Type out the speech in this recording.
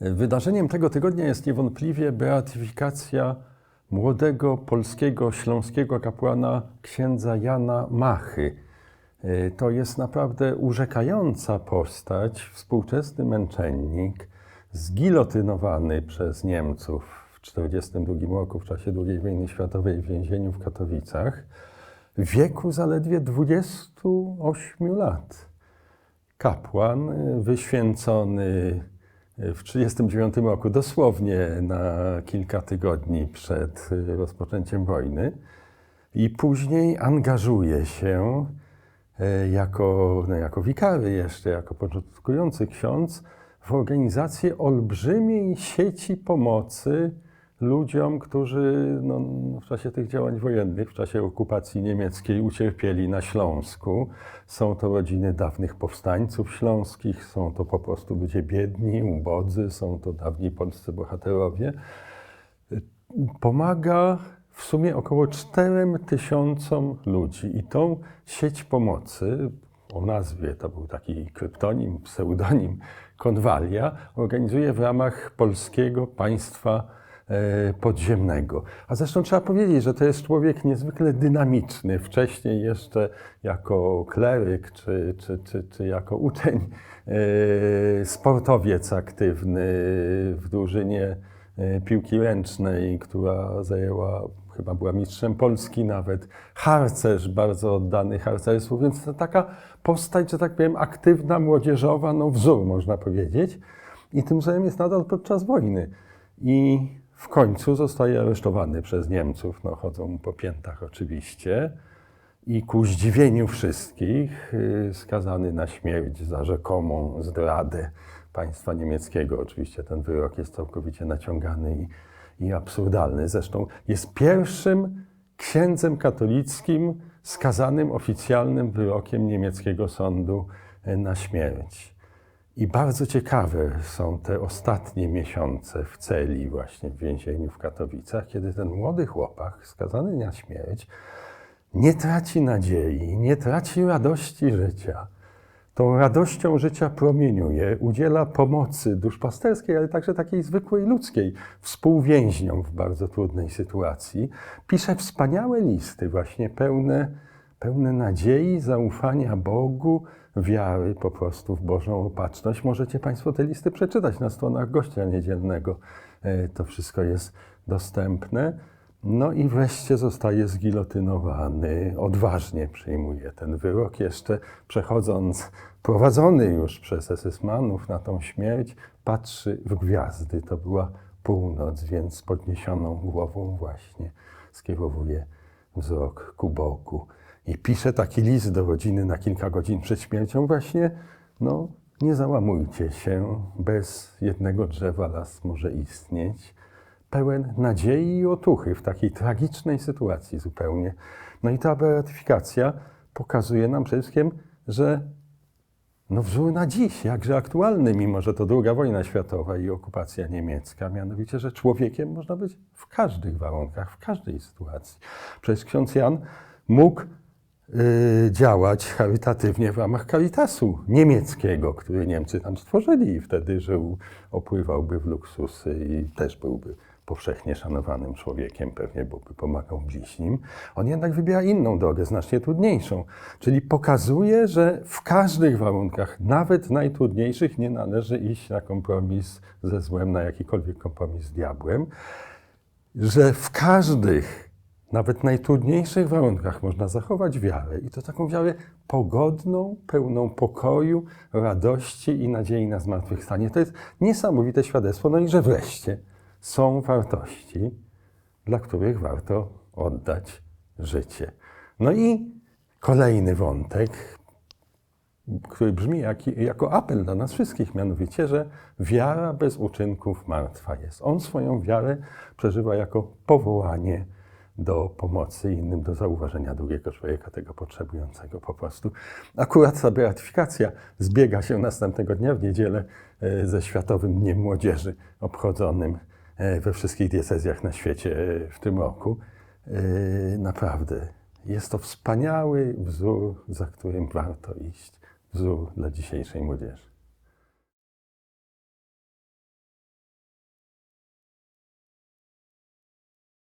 Wydarzeniem tego tygodnia jest niewątpliwie beatyfikacja młodego polskiego, śląskiego kapłana księdza Jana Machy. E, To jest naprawdę urzekająca postać, współczesny męczennik, zgilotynowany przez Niemców w 1942 roku w czasie II wojny światowej w więzieniu w Katowicach w wieku zaledwie 28 lat kapłan y, wyświęcony w 1939 roku, dosłownie na kilka tygodni przed y, rozpoczęciem wojny, i później angażuje się e, jako, no jako wikary jeszcze, jako początkujący ksiądz w organizację olbrzymiej sieci pomocy ludziom, którzy no, w czasie tych działań wojennych, w czasie okupacji niemieckiej ucierpieli na Śląsku. Są to rodziny dawnych powstańców śląskich, są to po prostu ludzie biedni, ubodzy, są to dawni polscy bohaterowie. Pomaga w sumie około 4 tysiącom ludzi i tą sieć pomocy o nazwie, to był taki kryptonim, pseudonim Konwalia, organizuje w ramach polskiego państwa podziemnego. A zresztą trzeba powiedzieć, że to jest człowiek niezwykle dynamiczny. Wcześniej jeszcze jako kleryk czy, czy, czy, czy jako uczeń, e, sportowiec aktywny w drużynie e, piłki ręcznej, która zajęła, chyba była mistrzem Polski nawet, harcerz, bardzo oddany harcerstwu, więc to taka postać, że tak powiem, aktywna, młodzieżowa, no wzór można powiedzieć. I tym samym jest nadal podczas wojny. I w końcu zostaje aresztowany przez Niemców, no chodzą po piętach oczywiście. I ku zdziwieniu wszystkich y, skazany na śmierć za rzekomą zdradę państwa niemieckiego. Oczywiście ten wyrok jest całkowicie naciągany i, i absurdalny. Zresztą jest pierwszym księdzem katolickim skazanym oficjalnym wyrokiem niemieckiego sądu y, na śmierć. I bardzo ciekawe są te ostatnie miesiące w celi, właśnie w więzieniu w Katowicach, kiedy ten młody chłopak skazany na śmierć nie traci nadziei, nie traci radości życia. Tą radością życia promieniuje, udziela pomocy duszpasterskiej, ale także takiej zwykłej ludzkiej, współwięźniom w bardzo trudnej sytuacji. Pisze wspaniałe listy, właśnie pełne, pełne nadziei, zaufania Bogu, wiary po prostu w Bożą opatrzność. Możecie Państwo te listy przeczytać na stronach gościa niedzielnego. E, To wszystko jest dostępne. No i wreszcie zostaje zgilotynowany, odważnie przyjmuje ten wyrok, jeszcze przechodząc, prowadzony już przez esesmanów na tą śmierć, patrzy w gwiazdy. To była północ, więc z podniesioną głową właśnie skierowuje wzrok ku Bogu. I pisze taki list do rodziny na kilka godzin przed śmiercią właśnie, no nie załamujcie się, bez jednego drzewa las może istnieć pełen nadziei i otuchy w takiej tragicznej sytuacji zupełnie. No i ta beatyfikacja pokazuje nam przede wszystkim, że no wzór na dziś, jakże aktualny, mimo że to II wojna światowa i okupacja niemiecka, mianowicie, że człowiekiem można być w każdych warunkach, w każdej sytuacji. Przecież ksiądz Jan mógł działać charytatywnie w ramach Caritasu niemieckiego, który Niemcy tam stworzyli i wtedy żył, opływałby w luksusy i też byłby powszechnie szanowanym człowiekiem, pewnie byłby pomagał bliźnim. On jednak wybiera inną drogę, znacznie trudniejszą, czyli pokazuje, że w każdych warunkach, nawet najtrudniejszych, nie należy iść na kompromis ze złem, na jakikolwiek kompromis z diabłem, że w każdych, nawet najtrudniejszych warunkach można zachować wiarę i to taką wiarę pogodną, pełną pokoju, radości i nadziei na zmartwychwstanie. To jest niesamowite świadectwo, no i że wreszcie są wartości, dla których warto oddać życie. No i kolejny wątek, który brzmi jak, jako apel dla nas wszystkich, mianowicie, że wiara bez uczynków martwa jest. On swoją wiarę przeżywa jako powołanie do pomocy innym, do zauważenia drugiego człowieka, tego potrzebującego po prostu. Akurat ta beatyfikacja zbiega się następnego dnia w niedzielę e, ze Światowym Dniem Młodzieży, obchodzonym e, we wszystkich diecezjach na świecie e, w tym roku. Naprawdę jest to wspaniały wzór, za którym warto iść. Wzór dla dzisiejszej młodzieży.